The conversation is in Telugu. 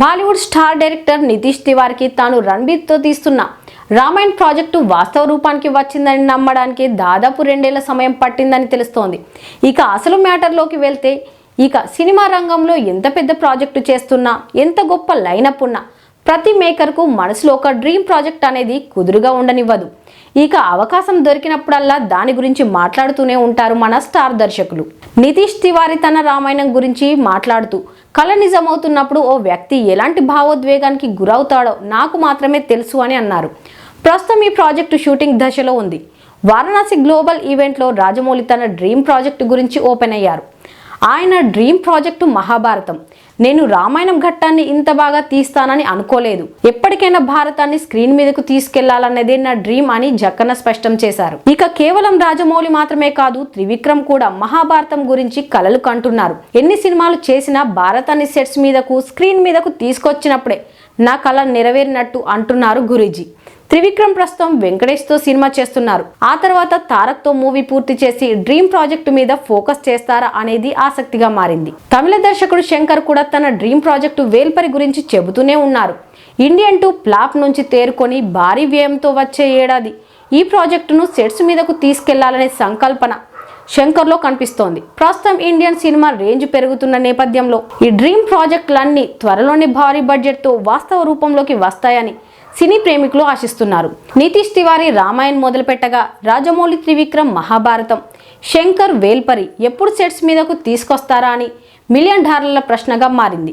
బాలీవుడ్ స్టార్ డైరెక్టర్ నితీష్ తివారికి తాను రణబీర్తో తీస్తున్న రామాయణ్ ప్రాజెక్టు వాస్తవ రూపానికి వచ్చిందని నమ్మడానికి దాదాపు రెండేళ్ళ సమయం పట్టిందని తెలుస్తోంది. ఇక అసలు మ్యాటర్లోకి వెళ్తే ఇక సినిమా రంగంలో ఎంత పెద్ద ప్రాజెక్టు చేస్తున్నా ఎంత గొప్ప లైనప్ ఉన్నా ప్రతి మేకర్కు మనసులో ఒక డ్రీమ్ ప్రాజెక్ట్ అనేది కుదురుగా ఉండనివ్వదు. ఇక అవకాశం దొరికినప్పుడల్లా దాని గురించి మాట్లాడుతూనే ఉంటారు మన స్టార్ దర్శకులు. నితీష్ తివారి తన రామాయణం గురించి మాట్లాడుతూ కళ నిజమవుతున్నప్పుడు ఓ వ్యక్తి ఎలాంటి భావోద్వేగానికి గురవుతాడో నాకు మాత్రమే తెలుసు అని అన్నారు. ప్రస్తుతం ఈ ప్రాజెక్టు షూటింగ్ దశలో ఉంది. వారణాసి గ్లోబల్ ఈవెంట్లో రాజమౌళి తన డ్రీమ్ ప్రాజెక్టు గురించి ఓపెన్ అయ్యారు. ఆయన డ్రీమ్ ప్రాజెక్టు మహాభారతం. నేను రామాయణం ఘట్టాన్ని ఇంత బాగా తీస్తానని అనుకోలేదు. ఎప్పటికైనా భారతాన్ని స్క్రీన్ మీదకు తీసుకెళ్ళాలన్నదే నా డ్రీమ్ అని జక్కన స్పష్టం చేశారు. ఇక కేవలం రాజమౌళి మాత్రమే కాదు త్రివిక్రమ్ కూడా మహాభారతం గురించి కలలు కంటున్నారు. ఎన్ని సినిమాలు చేసినా భారతాన్ని సెట్స్ మీదకు స్క్రీన్ మీదకు తీసుకొచ్చినప్పుడే నా కళ నెరవేరినట్టు అంటున్నారు గురూజీ. త్రివిక్రమ్ ప్రస్తుతం వెంకటేష్తో సినిమా చేస్తున్నారు. ఆ తర్వాత తారక్తో మూవీ పూర్తి చేసి డ్రీమ్ ప్రాజెక్టు మీద ఫోకస్ చేస్తారా అనేది ఆసక్తిగా మారింది. తమిళ దర్శకుడు శంకర్ కూడా తన డ్రీమ్ ప్రాజెక్టు వేల్పరి గురించి చెబుతూనే ఉన్నారు. ఇండియన్ టు ప్లాప్ నుంచి తేరుకొని భారీ వ్యయంతో వచ్చే ఏడాది ఈ ప్రాజెక్టును సెట్స్ మీదకు తీసుకెళ్ళాలనే సంకల్పన శంకర్లో కనిపిస్తోంది. ప్రస్తుతం ఇండియన్ సినిమా రేంజ్ పెరుగుతున్న నేపథ్యంలో ఈ డ్రీమ్ ప్రాజెక్టులన్నీ త్వరలోనే భారీ బడ్జెట్తో వాస్తవ రూపంలోకి వస్తాయని సినీ ప్రేమికులు ఆశిస్తున్నారు. నితీష్ తివారీ రామాయణ్ మొదలుపెట్టగా రాజమౌళి త్రివిక్రమ్ మహాభారతం శంకర్ వేల్పరి ఎప్పుడు సెట్స్ మీదకు తీసుకొస్తారా అని మిలియన్ డాలర్ల ప్రశ్నగా మారింది.